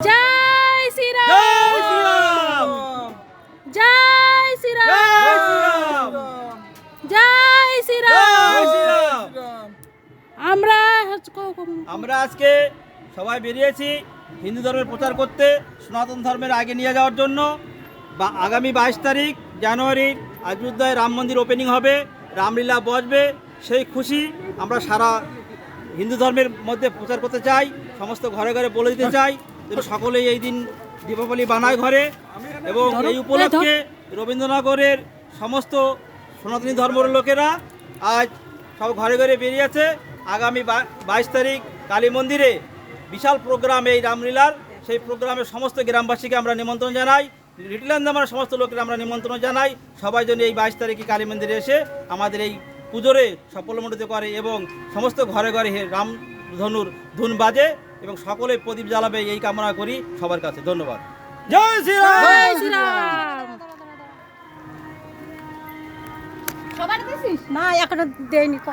জয় শ্রীরাম। জয় শ্রীরাম। জয় শ্রীরাম। আমরা আমরা আজকে সবাই বেরিয়েছি হিন্দু ধর্মের প্রচার করতে সনাতন ধর্মের আগে নিয়ে যাওয়ার জন্য। বা আগামী বাইশ তারিখ জানুয়ারির অযোধ্যায় রাম মন্দির ওপেনিং হবে রামলীলা বসবে সেই খুশি আমরা সারা হিন্দু ধর্মের মধ্যে প্রচার করতে চাই সমস্ত ঘরে ঘরে বলে দিতে চাই। সকলেই এই দিন দীপাবলি বানায় ঘরে এবং এই উপলক্ষে রবীন্দ্রনগরের সমস্ত সনাতনী ধর্মের লোকেরা আজ সব ঘরে ঘরে বেরিয়েছে আগামী বাইশ তারিখ কালী মন্দিরে বিশাল প্রোগ্রাম এই রামলীলার। সেই প্রোগ্রামে সমস্ত গ্রামবাসীকে আমরা নিমন্ত্রণ জানাই। লিটল আমার সমস্ত লোকের আমরা নিমন্ত্রণ জানাই। সবাই যেন এই বাইশ তারিখে কালী মন্দিরে এসে আমাদের এই পুজোরে সফলমণ্ডিত করে এবং সমস্ত ঘরে ঘরে রাম ধনুর ধুন বাজে। এবং সকলে প্রদীপ জ্বালাবে এই কামনা করি সবার কাছে। ধন্যবাদ। জয় শ্রীরাম! জয় শ্রীরাম! না এখনও দেয়নি।